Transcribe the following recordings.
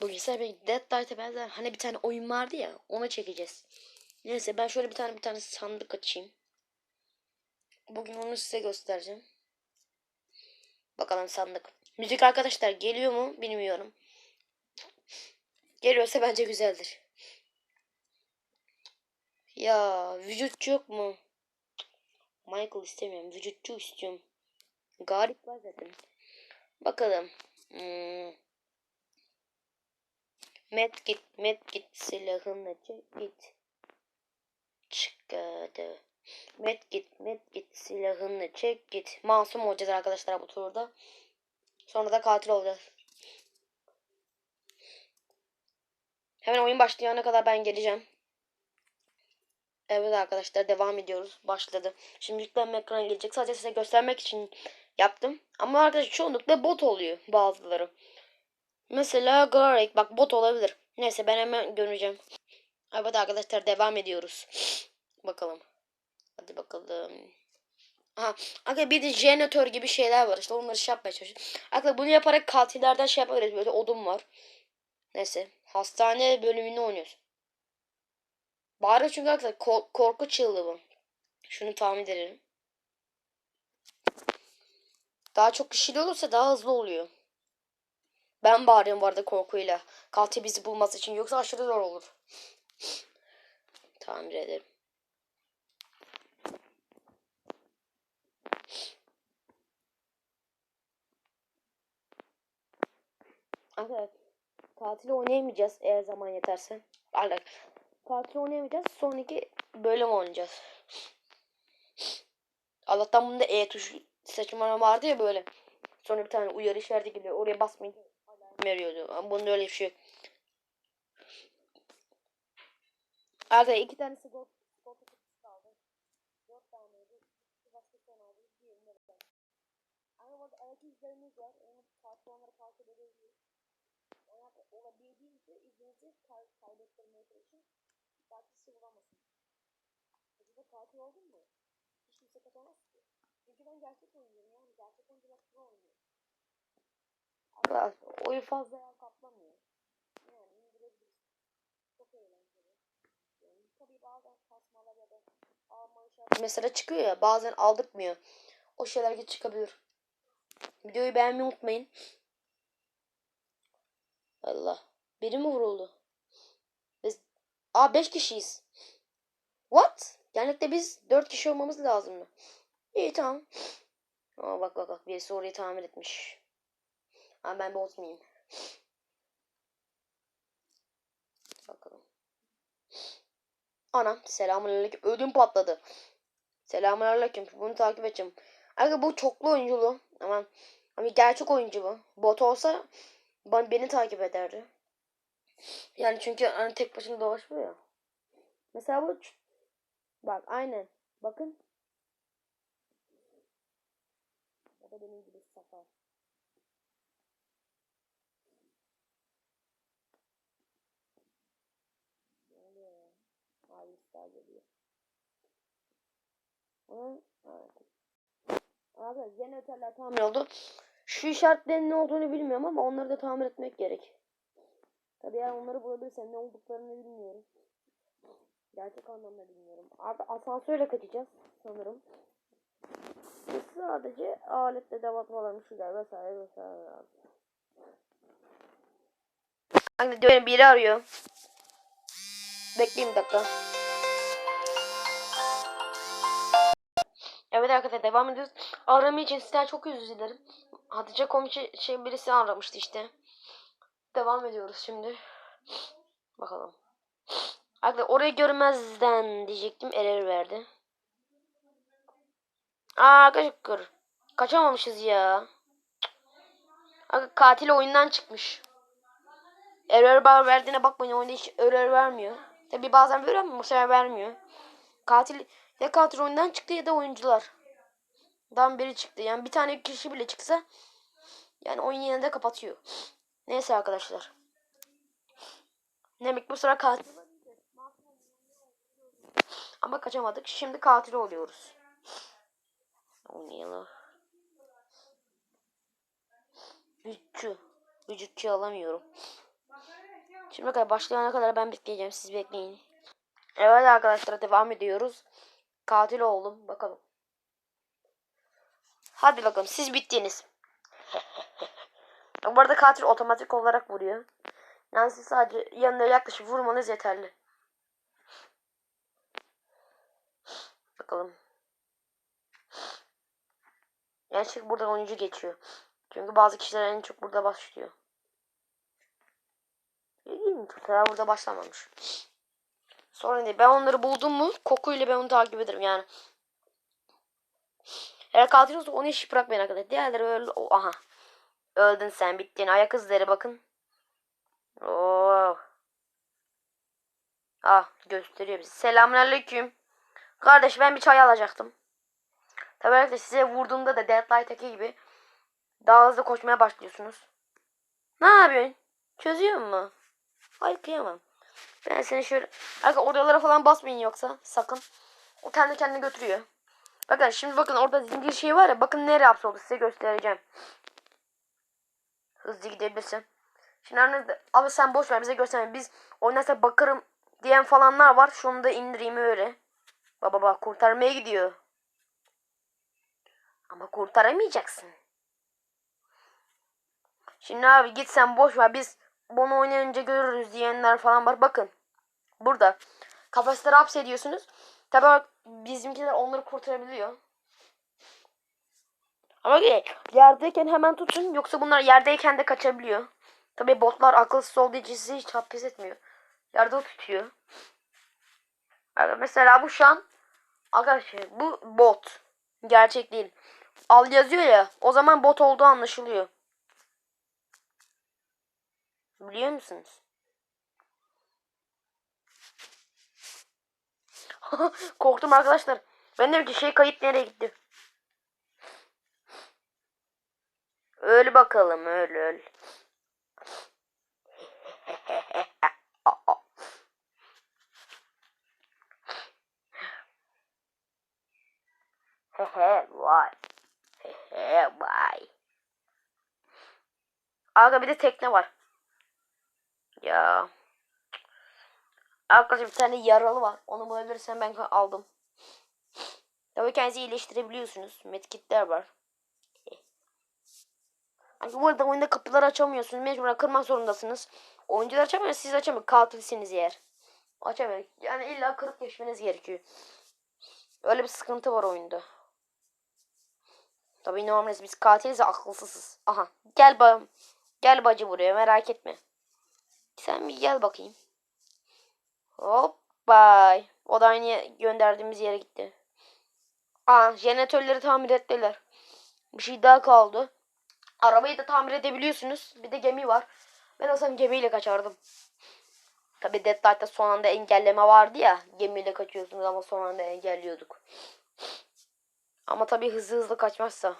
Bugün size bir Dead Light'a benzer hani bir tane oyun vardı ya ona çekeceğiz. Neyse ben şöyle bir tane bir tane sandık açayım. Bugün onu size göstereceğim. Bakalım sandık. Müzik arkadaşlar geliyor mu bilmiyorum. Geliyorsa bence güzeldir. Ya vücutçu yok mu? Michael istemiyorum. Vücutçu istiyorum. Garip var zaten. Bakalım. Hmm. Medkit, medkit silahını çek git. Çıkardı. Medkit, medkit silahını çek git. Masum olacağız arkadaşlar bu turda. Sonra da katil olacağız. Hemen oyun başlayana kadar ben geleceğim. Evet arkadaşlar devam ediyoruz. Başladı. Şimdi yüklenme ekranı gelecek. Sadece size göstermek için yaptım. Ama arkadaşlar çoğunlukla bot oluyor bazıları. Mesela Garek bak bot olabilir. Neyse ben hemen göreceğim. Evet arkadaşlar devam ediyoruz. Bakalım. Hadi bakalım. Aha. Arkadaşlar bir de jeneratör gibi şeyler var. İşte onları şey yapmaya çalışıyorum. Arkadaşlar bunu yaparak katillerden şey yapabiliriz. Böyle odun var. Neyse. Hastane bölümünü oynuyoruz. Bari çünkü arkadaşlar ko- korku çığlığı bu. Şunu tahmin edelim. Daha çok kişili olursa daha hızlı oluyor. Ben bağırıyorum bu arada korkuyla. Katil bizi bulmaz için. Yoksa aşırı zor olur. Tamir ederim. Evet. Katil oynayamayacağız eğer zaman yeterse. Alak. Katil oynayamayacağız. Sonraki bölüm oynayacağız. Allah'tan bunda E tuşu seçme vardı ya böyle. Sonra bir tane uyarı işareti geliyor. Oraya basmayın. Veriyordu. Ama bunda öyle bir şey yok. Arada iki tane sigorta sigorta oldun mu? Hiç kimse katamaz ki. Çünkü ben gerçek oynuyorum yani. Gerçek oyuncular pro oynuyor. Arkadaşlar oyun fazla yer kaplamıyor. Yani. Çok eğlenceli. Yani bazen kasmalar ya da işareti mesela çıkıyor ya bazen aldırtmıyor. O şeyler çıkabilir. Videoyu beğenmeyi unutmayın. Allah. Biri mi vuruldu? Biz Aa 5 kişiyiz. What? Genellikle biz 4 kişi olmamız lazım mı? İyi tamam. Aa bak bak bak birisi orayı tamir etmiş. Ama ben bozmayayım. Bakalım. Anam selamünaleyküm. Ödüm patladı. Selamünaleyküm. Bunu takip edeceğim. Arkadaşlar bu çoklu oyunculu. Ama ama gerçek oyuncu bu. Bot olsa ben, beni takip ederdi. Yani çünkü hani tek başına dolaşmıyor. Mesela bu bak aynen. Bakın. Da benim gibi sakal. Ne oluyor ya? Abi ister geliyor. Evet. Abi jeneratörler tamir oldu. Şu işaretlerin ne olduğunu bilmiyorum ama onları da tamir etmek gerek. Tabii eğer onları bulabilirsem ne olduklarını bilmiyorum. Gerçek anlamda bilmiyorum. Abi asansörle kaçacağız sanırım. Sadece aletle devatmalarmış şeyler vesaire vesaire lazım. Anne diyorum biri arıyor. Bekleyin bir dakika. Evet arkadaşlar devam ediyoruz. Arama için sizden çok özür dilerim. Hatice komşu şey birisi aramıştı işte. Devam ediyoruz şimdi. Bakalım. Arkadaşlar orayı görmezden diyecektim. Error verdi. Aa arkadaşlar. Kaçamamışız ya. Arkadaşlar katil oyundan çıkmış. Error bar verdiğine bakmayın. Oyunda hiç error vermiyor. Tabi bazen veriyor ama bu sefer vermiyor. Katil ya katil oyundan çıktı ya da oyuncular. Dan biri çıktı. Yani bir tane kişi bile çıksa yani oyun yine de kapatıyor. Neyse arkadaşlar. Demek bu sıra katil. Ama kaçamadık. Şimdi katil oluyoruz. Oynayalım. Vücutçu. Vücutçu alamıyorum. Şimdi kadar başlayana kadar ben bekleyeceğim. Siz bekleyin. Evet arkadaşlar devam ediyoruz. Katil oldum. Bakalım. Hadi bakalım siz bittiniz. Bu arada katil otomatik olarak vuruyor. Yani siz sadece yanına yaklaşıp vurmanız yeterli. Bakalım. Gerçek burada oyuncu geçiyor. Çünkü bazı kişiler en çok burada başlıyor. İlginç. Burada başlamamış. Sorun değil. Ben onları buldum mu kokuyla ben onu takip ederim yani. Eğer katil olsa onu hiç bırakmayın arkadaşlar. Diğerleri öldü. Oh, aha. Öldün sen bittin. Ayak izleri bakın. Oh. Ah gösteriyor bizi. Selamünaleyküm. Kardeş ben bir çay alacaktım. Tabii arkadaşlar size vurduğumda da Deadlight'taki gibi daha hızlı koşmaya başlıyorsunuz. Ne yapıyorsun? Çözüyor mu? Ay kıyamam. Ben seni şöyle... Arkadaşlar odalara falan basmayın yoksa sakın. O kendi kendine götürüyor. Bakın şimdi bakın orada zincir şey var ya. Bakın nereye hapsoldu size göstereceğim. Hızlı gidebilirsin. Şimdi aranızda abi sen boş ver bize gösterme. Biz oynarsa bakarım diyen falanlar var. Şunu da indireyim öyle. Baba bak kurtarmaya gidiyor. Ama kurtaramayacaksın. Şimdi abi git sen boş ver biz bunu oynayınca görürüz diyenler falan var. Bakın burada kafesleri hapsediyorsunuz. Tabi bizimkiler onları kurtarabiliyor. Ama yerdeyken hemen tutun yoksa bunlar yerdeyken de kaçabiliyor. Tabi botlar akılsız olduğu için sizi hiç hapis etmiyor. Yerde tutuyor. Yani mesela bu şu an arkadaşlar bu bot. Gerçek değil. Al yazıyor ya o zaman bot olduğu anlaşılıyor. Biliyor musunuz? Korktum arkadaşlar. Ben dedim ki şey kayıt nereye gitti? Öl bakalım öl öl. Hehe vay. Hehe vay. Aga bir de tekne var. Ya. Arkadaşlar bir tane yaralı var. Onu bulabilirsem ben aldım. Tabii kendinizi iyileştirebiliyorsunuz. Medkitler var. Hani bu arada oyunda kapıları açamıyorsunuz. Mecburen kırmak zorundasınız. Oyuncular açamıyor. Siz açamıyor. Katilsiniz eğer. Açamıyor. Yani illa kırıp geçmeniz gerekiyor. Öyle bir sıkıntı var oyunda. Tabii normalde biz katiliz akılsızız. Aha. Gel ba Gel bacı buraya merak etme. Sen bir gel bakayım. Hop bay. O da aynı gönderdiğimiz yere gitti. Aa jeneratörleri tamir ettiler. Bir şey daha kaldı. Arabayı da tamir edebiliyorsunuz. Bir de gemi var. Ben olsam gemiyle kaçardım. Tabi Dead Light'ta son anda engelleme vardı ya. Gemiyle kaçıyorsunuz ama son anda engelliyorduk. Ama tabi hızlı hızlı kaçmazsa.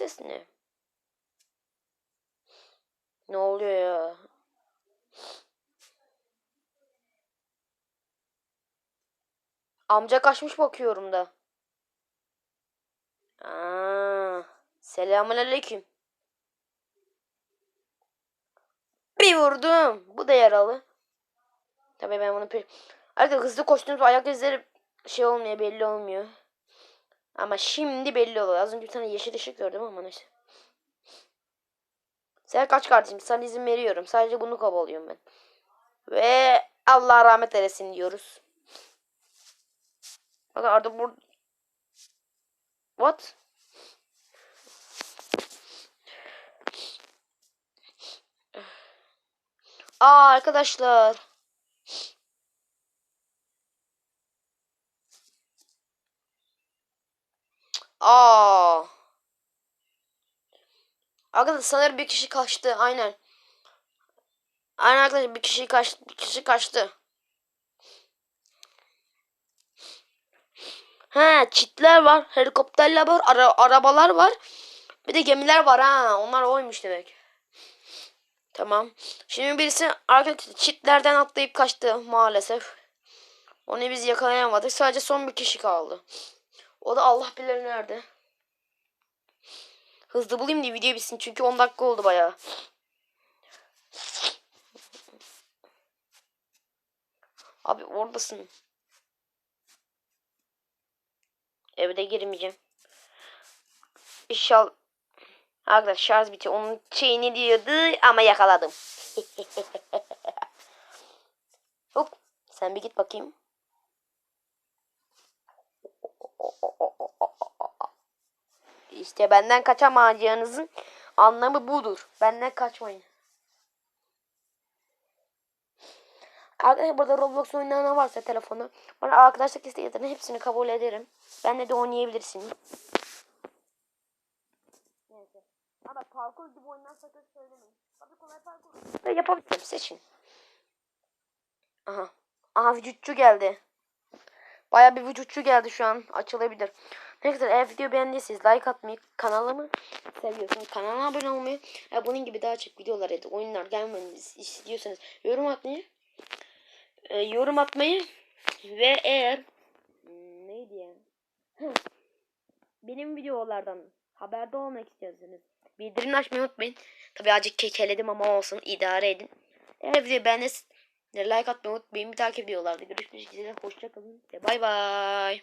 Ses ne? Ne oluyor ya? Amca kaçmış bakıyorum da. Aa, selamun aleyküm. Bir vurdum. Bu da yaralı. Tabii ben bunu... Arkadaşlar hızlı koştuğumuz ayak izleri şey olmuyor belli olmuyor. Ama şimdi belli oluyor. Az önce bir tane yeşil ışık gördüm ama neyse. Sen kaç kardeşim? Sana izin veriyorum. Sadece bunu kovalıyorum ben. Ve Allah rahmet eylesin diyoruz. Bakın Arda bur... What? Aa arkadaşlar. Aa. Arkadaşlar sanırım bir kişi kaçtı. Aynen. Aynen arkadaşlar bir kişi kaçtı. Bir kişi kaçtı. He çitler var. Helikopterler var. Ara arabalar var. Bir de gemiler var ha. Onlar oymuş demek. Tamam. Şimdi birisi arkadaşlar çitlerden atlayıp kaçtı maalesef. Onu biz yakalayamadık. Sadece son bir kişi kaldı. O da Allah bilir nerede. Hızlı bulayım diye video bitsin. Çünkü 10 dakika oldu bayağı. Abi oradasın. Evde girmeyeceğim. İnşallah. Arkadaş şarj bitiyor. Onun şeyini diyordu ama yakaladım. Hop. Sen bir git bakayım. İşte benden kaçamayacağınızın anlamı budur. Benden kaçmayın. Arkadaşlar burada Roblox oynayan varsa telefonu bana arkadaşlık isteklerinin hepsini kabul ederim. Benle de oynayabilirsin. Neyse. Ama parkur gibi oyundan sakın söylemeyin. Tabii kolay parkur. Ve yapabilirim seçin. Aha. Aha vücutçu geldi. Baya bir vücutçu geldi şu an. Açılabilir. Neyse eğer video beğendiyseniz like atmayı, kanalımı seviyorsanız kanala abone olmayı, e, bunun gibi daha çok videolar ya da oyunlar gelmenizi istiyorsanız yorum atmayı, e, yorum atmayı ve eğer Hmm, neydi ya? Benim videolardan haberde olmak istiyorsanız bildirim açmayı unutmayın. Tabii azıcık kekeledim ama olsun idare edin. Eğer video beğendiyseniz like atmayı unutmayın. Bir takip videolarda görüşmek üzere. Hoşçakalın ve bay bay.